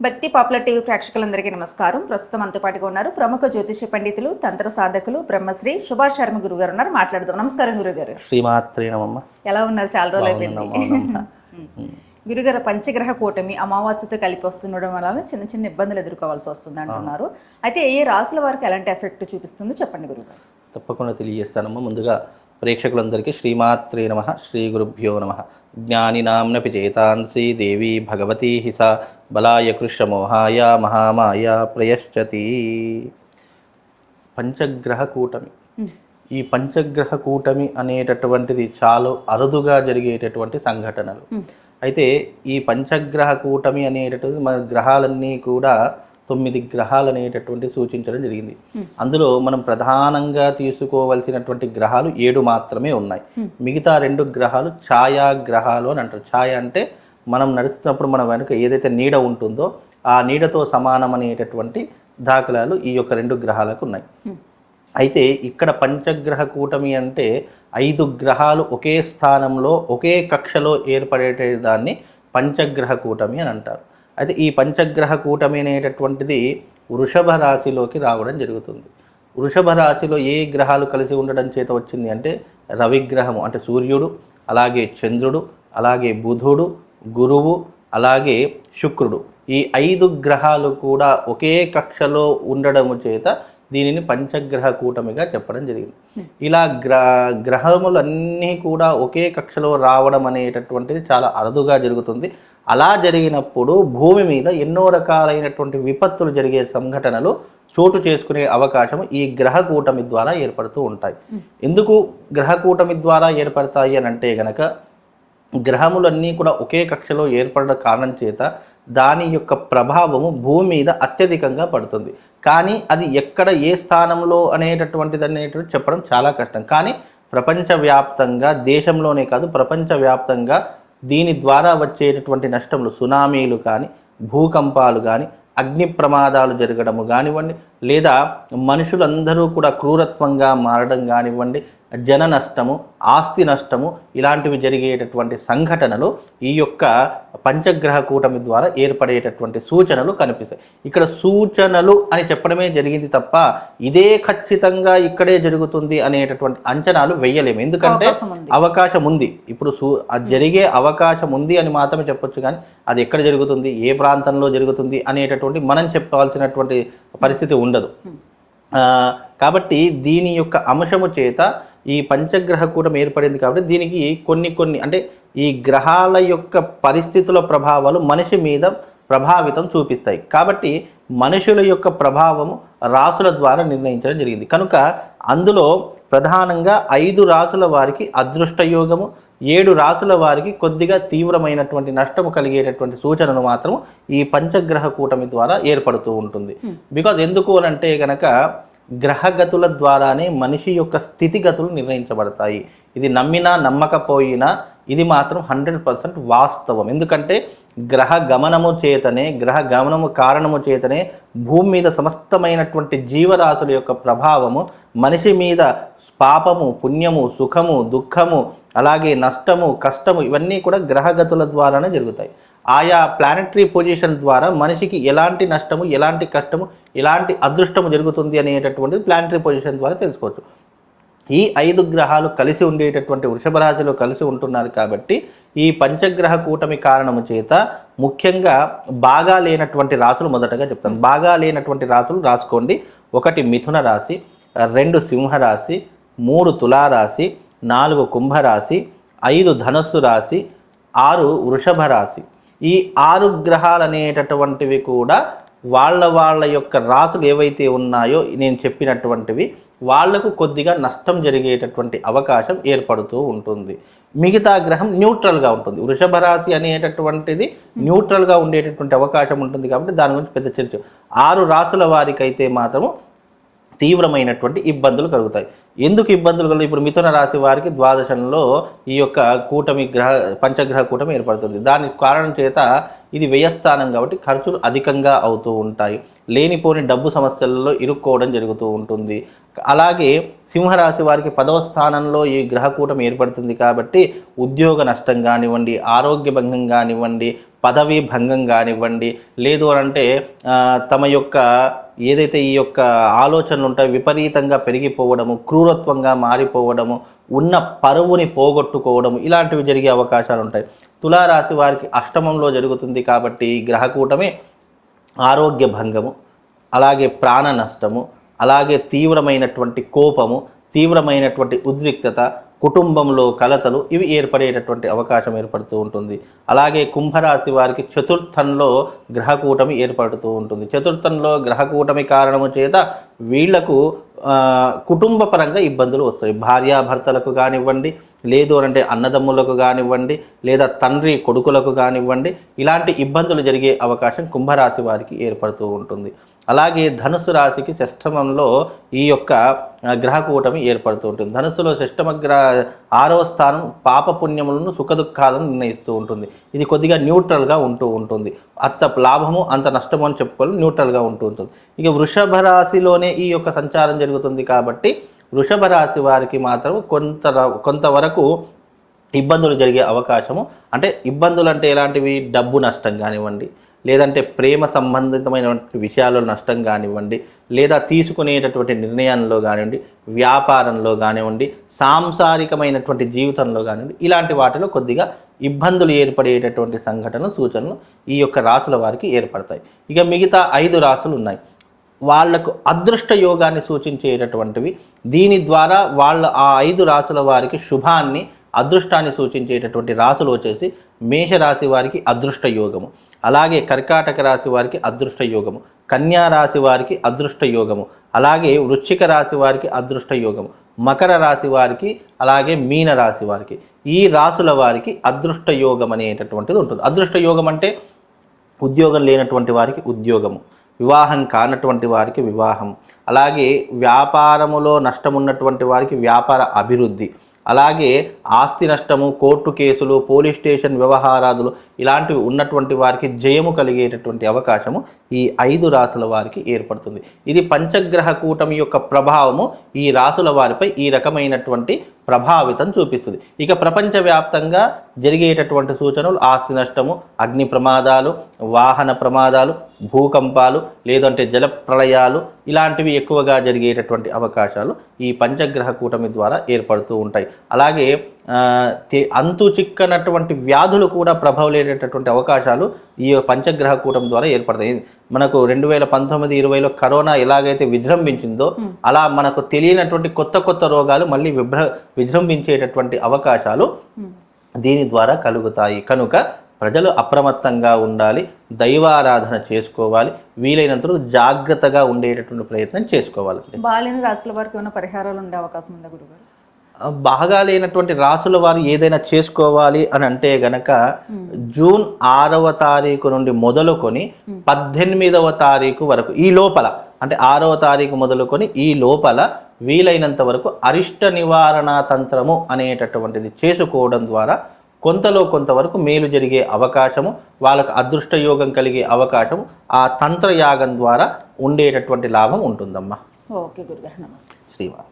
భక్తి popular TV ప్రేక్షకులందరికీ నమస్కారం. ప్రస్తుతం మనతో పాటుగా ఉన్నారు ప్రముఖ జ్యోతిష పండితులు తంత్ర సాధకులు బ్రహ్మశ్రీ సుభాష్ శర్మ గురువు గారు ఉన్నారు. మాట్లాడదాం. నమస్కారం గురుగారు. శ్రీమాత్రే నమమ్మ ఎలా ఉన్నారు? చాలా రోజులు అయిపోయింది. గురుగారు పంచగ్రహ కూటమి అమావాస్యతో కలిపి వస్తుండడం వల్ల చిన్న చిన్న ఇబ్బందులు ఎదుర్కోవాల్సి వస్తుంది అంటున్నారు. అయితే ఏ రాసుల వారికి ఎలాంటి ఎఫెక్ట్ చూపిస్తుందో? చెప్పండి గురుగారు. తప్పకుండా తెలియజేస్తానమ్మా. ముందుగా ప్రేక్షకులందరికీ శ్రీమాత్రే నమ శ్రీ గురుభ్యో నమ. జ్ఞానినాంనపి చేతాంసి దేవి భగవతీ హిస బలాయ కృష్ణమోహాయ మహామాయ ప్రయశ్చతి. పంచగ్రహ కూటమి. ఈ పంచగ్రహ కూటమి అనేటటువంటిది చాలా అరుదుగా జరిగేటటువంటి సంఘటనలు. అయితే ఈ పంచగ్రహ కూటమి అనేటటువంటి మన గ్రహాలన్నీ కూడా తొమ్మిది గ్రహాలు అనేటటువంటి సూచించడం జరిగింది. అందులో మనం ప్రధానంగా తీసుకోవలసినటువంటి గ్రహాలు ఏడు మాత్రమే ఉన్నాయి. మిగతా రెండు గ్రహాలు ఛాయా గ్రహాలు అని అంటారు. ఛాయ అంటే మనం నడుస్తున్నప్పుడు మన వెనుక ఏదైతే నీడ ఉంటుందో ఆ నీడతో సమానం అనేటటువంటి దాఖలాలు ఈ యొక్క రెండు గ్రహాలకు ఉన్నాయి. అయితే ఇక్కడ పంచగ్రహ కూటమి అంటే ఐదు గ్రహాలు ఒకే స్థానంలో ఒకే కక్షలో ఏర్పడే దాన్ని పంచగ్రహ కూటమి అని అంటారు. అయితే ఈ పంచగ్రహ కూటమి అనేటటువంటిది వృషభ రాశిలోకి రావడం జరుగుతుంది. వృషభ రాశిలో ఏ గ్రహాలు కలిసి ఉండడం చేత వచ్చింది అంటే రవిగ్రహము అంటే సూర్యుడు అలాగే చంద్రుడు అలాగే బుధుడు గురువు అలాగే శుక్రుడు. ఈ ఐదు గ్రహాలు కూడా ఒకే కక్షలో ఉండడము చేత దీనిని పంచగ్రహ కూటమిగా చెప్పడం జరిగింది. ఇలా గ్ర గ్రహములన్నీ కూడా ఒకే కక్షలో రావడం అనేటటువంటిది చాలా అరుదుగా జరుగుతుంది. అలా జరిగినప్పుడు భూమి మీద ఎన్నో రకాలైనటువంటి విపత్తులు జరిగే సంఘటనలు చోటు చేసుకునే అవకాశం ఈ గ్రహ కూటమి ద్వారా ఏర్పడుతూ ఉంటాయి. ఎందుకు గ్రహ కూటమి ద్వారా ఏర్పడతాయి అని అంటే గనక గ్రహములన్నీ కూడా ఒకే కక్షలో ఏర్పడడం కారణం చేత దాని యొక్క ప్రభావము భూమి మీద అత్యధికంగా పడుతుంది. కానీ అది ఎక్కడ ఏ స్థానంలో అనేటటువంటిది అనేటువంటి చెప్పడం చాలా కష్టం. కానీ ప్రపంచవ్యాప్తంగా దేశంలోనే కాదు ప్రపంచవ్యాప్తంగా దీని ద్వారా వచ్చేటటువంటి నష్టములు సునామీలు కానీ భూకంపాలు కానీ అగ్ని ప్రమాదాలు జరగడము కానివ్వండి లేదా మనుషులందరూ కూడా క్రూరత్వంగా మారడం కానివ్వండి జన నష్టము ఆస్తి నష్టము ఇలాంటివి జరిగేటటువంటి సంఘటనలు ఈ యొక్క పంచగ్రహ కూటమి ద్వారా ఏర్పడేటటువంటి సూచనలు కనిపిస్తాయి. ఇక్కడ సూచనలు అని చెప్పడమే జరిగింది తప్ప ఇదే ఖచ్చితంగా ఇక్కడే జరుగుతుంది అనేటటువంటి అంచనాలు వెయ్యలేము. ఎందుకంటే అవకాశం ఉంది. ఇప్పుడు సూ అది జరిగే అవకాశం ఉంది అని మాత్రమే చెప్పొచ్చు కానీ అది ఎక్కడ జరుగుతుంది ఏ ప్రాంతంలో జరుగుతుంది అనేటటువంటి మనం చెప్పవలసినటువంటి పరిస్థితి ఉండదు. కాబట్టి దీని యొక్క అంశము చేత ఈ పంచగ్రహ కూటమి ఏర్పడింది కాబట్టి దీనికి కొన్ని కొన్ని అంటే ఈ గ్రహాల యొక్క పరిస్థితుల ప్రభావాలు మనిషి మీద ప్రభావితం చూపిస్తాయి. కాబట్టి మనుషుల యొక్క ప్రభావము రాసుల ద్వారా నిర్ణయించడం జరిగింది. కనుక అందులో ప్రధానంగా ఐదు రాసుల వారికి అదృష్ట యోగము ఏడు రాసుల వారికి కొద్దిగా తీవ్రమైనటువంటి నష్టము కలిగేటటువంటి సూచనలు మాత్రం ఈ పంచగ్రహ కూటమి ద్వారా ఏర్పడుతూ ఉంటుంది. బికాజ్ ఎందుకు అని అంటే గనక గ్రహగతుల ద్వారానే మనిషి యొక్క స్థితిగతులు నిర్ణయించబడతాయి. ఇది నమ్మినా నమ్మకపోయినా ఇది మాత్రం హండ్రెడ్ పర్సెంట్ వాస్తవం. ఎందుకంటే గ్రహ గమనము చేతనే గ్రహ గమనము కారణము చేతనే భూమి మీద సమస్తమైనటువంటి జీవరాశుల యొక్క ప్రభావము మనిషి మీద పాపము పుణ్యము సుఖము దుఃఖము అలాగే నష్టము కష్టము ఇవన్నీ కూడా గ్రహగతుల ద్వారానే జరుగుతాయి. ఆయా ప్లానటరీ పొజిషన్ ద్వారా మనిషికి ఎలాంటి నష్టము ఎలాంటి కష్టము ఎలాంటి అదృష్టము జరుగుతుంది అనేటటువంటిది ప్లానటరీ పొజిషన్ ద్వారా తెలుసుకోవచ్చు. ఈ ఐదు గ్రహాలు కలిసి ఉండేటటువంటి వృషభ రాశిలో కలిసి ఉంటున్నారు కాబట్టి ఈ పంచగ్రహ కూటమి కారణము చేత ముఖ్యంగా బాగా లేనటువంటి రాసులు మొదటగా చెప్తాను. బాగా లేనటువంటి రాసులు రాసుకోండి. ఒకటి మిథున రాశి రెండు సింహరాశి మూడు తులారాశి నాలుగు కుంభరాశి ఐదు ధనస్సు రాశి ఆరు వృషభ రాశి. ఈ ఆరు గ్రహాలు అనేటటువంటివి కూడా వాళ్ళ వాళ్ళ యొక్క రాసులు ఏవైతే ఉన్నాయో నేను చెప్పినటువంటివి వాళ్ళకు కొద్దిగా నష్టం జరిగేటటువంటి అవకాశం ఏర్పడుతూ ఉంటుంది. మిగతా గ్రహం న్యూట్రల్గా ఉంటుంది. వృషభ రాశి అనేటటువంటిది న్యూట్రల్గా ఉండేటటువంటి అవకాశం ఉంటుంది కాబట్టి దాని గురించి పెద్ద చర్చ. ఆరు రాసుల వారికైతే మాత్రము తీవ్రమైనటువంటి ఇబ్బందులు కలుగుతాయి. ఎందుకు ఇబ్బందులు కలుగు ఇప్పుడు మిథున రాశి వారికి ద్వాదశంలో ఈ యొక్క కూటమి గ్రహ పంచగ్రహ కూటమి ఏర్పడుతుంది. దానికి కారణం చేత ఇది వ్యయస్థానం కాబట్టి ఖర్చులు అధికంగా అవుతూ ఉంటాయి. లేనిపోని డబ్బు సమస్యలలో ఇరుక్కోవడం జరుగుతూ ఉంటుంది. అలాగే సింహరాశి వారికి పదవ స్థానంలో ఈ గ్రహకూటం ఏర్పడుతుంది కాబట్టి ఉద్యోగ నష్టం కానివ్వండి ఆరోగ్య భంగం కానివ్వండి పదవీ భంగం కానివ్వండి లేదు అని అంటే తమ యొక్క ఏదైతే ఈ యొక్క ఆలోచనలు ఉంటాయో విపరీతంగా పెరిగిపోవడము క్రూరత్వంగా మారిపోవడము ఉన్న పరువుని పోగొట్టుకోవడము ఇలాంటివి జరిగే అవకాశాలు ఉంటాయి. తులారాశి వారికి అష్టమంలో జరుగుతుంది కాబట్టి ఈ గ్రహకూటమే ఆరోగ్య భంగము అలాగే ప్రాణ నష్టము అలాగే తీవ్రమైనటువంటి కోపము తీవ్రమైనటువంటి ఉద్రిక్తత కుటుంబంలో కలతలు ఇవి ఏర్పడేటటువంటి అవకాశం ఏర్పడుతూ ఉంటుంది. అలాగే కుంభరాశి వారికి చతుర్థంలో గ్రహకూటమి ఏర్పడుతూ ఉంటుంది. చతుర్థంలో గ్రహకూటమి కారణము చేత వీళ్ళకు కుటుంబ పరంగా ఇబ్బందులు వస్తాయి. భార్యాభర్తలకు కానివ్వండి లేదు అంటే అన్నదమ్ములకు కానివ్వండి లేదా తండ్రి కొడుకులకు కానివ్వండి ఇలాంటి ఇబ్బందులు జరిగే అవకాశం కుంభరాశి వారికి ఏర్పడుతూ ఉంటుంది. అలాగే ధనుసు రాశికి షష్టమంలో ఈ యొక్క గ్రహకూటమి ఏర్పడుతూ ఉంటుంది ధనుసులో షష్టమ గ్రహ ఆరవ స్థానం పాప పుణ్యములను సుఖదుఖాలను నిర్ణయిస్తూ ఉంటుంది. ఇది కొద్దిగా న్యూట్రల్గా ఉంటూ ఉంటుంది. అంత లాభము అంత నష్టము అని చెప్పుకోవాలి న్యూట్రల్గా ఉంటూ ఉంటుంది. ఇక వృషభ రాశిలోనే ఈ యొక్క సంచారం జరుగుతుంది కాబట్టి వృషభ రాశి వారికి మాత్రం కొంత కొంతవరకు ఇబ్బందులు జరిగే అవకాశము. అంటే ఇబ్బందులు అంటే ఎలాంటివి? డబ్బు నష్టం కానివ్వండి లేదంటే ప్రేమ సంబంధితమైనటువంటి విషయాల్లో నష్టం కానివ్వండి లేదా తీసుకునేటటువంటి నిర్ణయాల్లో కానివ్వండి వ్యాపారంలో కానివ్వండి సాంసారికమైనటువంటి జీవితంలో కానివ్వండి ఇలాంటి వాటిలో కొద్దిగా ఇబ్బందులు ఏర్పడేటటువంటి సంఘటన సూచనలు ఈ యొక్క రాసుల వారికి ఏర్పడతాయి. ఇక మిగతా ఐదు రాసులు ఉన్నాయి. వాళ్ళకు అదృష్ట యోగాన్ని సూచించేటటువంటివి. దీని ద్వారా వాళ్ళ ఆ ఐదు రాసుల వారికి శుభాన్ని అదృష్టాన్ని సూచించేటటువంటి రాసులు వచ్చేసి మేషరాశి వారికి అదృష్ట యోగము. అలాగే కర్కాటక రాశి వారికి అదృష్ట యోగము కన్యా రాశి వారికి అదృష్ట యోగము అలాగే వృశ్చిక రాశి వారికి అదృష్ట యోగము మకర రాశి వారికి అలాగే మీన రాశి వారికి. ఈ రాసుల వారికి అదృష్ట యోగం అనేటటువంటిది ఉంటుంది. అదృష్ట యోగం అంటే ఉద్యోగం లేనటువంటి వారికి ఉద్యోగము వివాహం కానటువంటి వారికి వివాహం అలాగే వ్యాపారములో నష్టం ఉన్నటువంటి వారికి వ్యాపార అభివృద్ధి అలాగే ఆస్తి నష్టము కోర్టు కేసులు పోలీస్ స్టేషన్ వ్యవహారాదులు ఇలాంటివి ఉన్నటువంటి వారికి జయము కలిగేటటువంటి అవకాశము ఈ ఐదు రాసుల వారికి ఏర్పడుతుంది. ఇది పంచగ్రహ కూటమి యొక్క ప్రభావము ఈ రాసుల వారిపై ఈ రకమైనటువంటి ప్రభావితం చూపిస్తుంది. ఇక ప్రపంచవ్యాప్తంగా జరిగేటటువంటి సూచనలు ఆస్తి నష్టము అగ్ని ప్రమాదాలు వాహన ప్రమాదాలు భూకంపాలు లేదంటే జల ప్రళయాలు ఇలాంటివి ఎక్కువగా జరిగేటటువంటి అవకాశాలు ఈ పంచగ్రహ కూటమి ద్వారా ఏర్పడుతూ ఉంటాయి. అలాగే అంతు చిక్కనటువంటి వ్యాధులు కూడా ప్రభావలేటటువంటి అవకాశాలు ఈ పంచగ్రహ కూటమి ద్వారా ఏర్పడతాయి. మనకు రెండు వేల పంతొమ్మిది ఇరవైలో కరోనా ఎలాగైతే విజృంభించిందో అలా మనకు తెలియనటువంటి కొత్త కొత్త రోగాలు మళ్ళీ విభ్ర విజృంభించేటటువంటి అవకాశాలు దీని ద్వారా కలుగుతాయి. కనుక ప్రజలు అప్రమత్తంగా ఉండాలి దైవారాధన చేసుకోవాలి వీలైనంత జాగ్రత్తగా ఉండేటటువంటి ప్రయత్నం చేసుకోవాలి. బాలేని రాశుల వారికి ఏమైనా పరిహారాలు ఉండే అవకాశం ఉందా గురుగారు? బాగా లేనటువంటి రాసుల వారు ఏదైనా చేసుకోవాలి అని అంటే గనక జూన్ ఆరవ తారీఖు నుండి మొదలుకొని పద్దెనిమిదవ తారీఖు వరకు ఈ లోపల అంటే ఆరవ తారీఖు మొదలుకొని ఈ లోపల వీలైనంత వరకు అరిష్ట నివారణ తంత్రము అనేటటువంటిది చేసుకోవడం ద్వారా కొంతలో కొంతవరకు మేలు జరిగే అవకాశము వాళ్ళకు అదృష్ట యోగం కలిగే అవకాశం ఆ తంత్రయాగం ద్వారా ఉండేటటువంటి లాభం ఉంటుందమ్మా. ఓకే గురుగారు నమస్తే. శ్రీవారి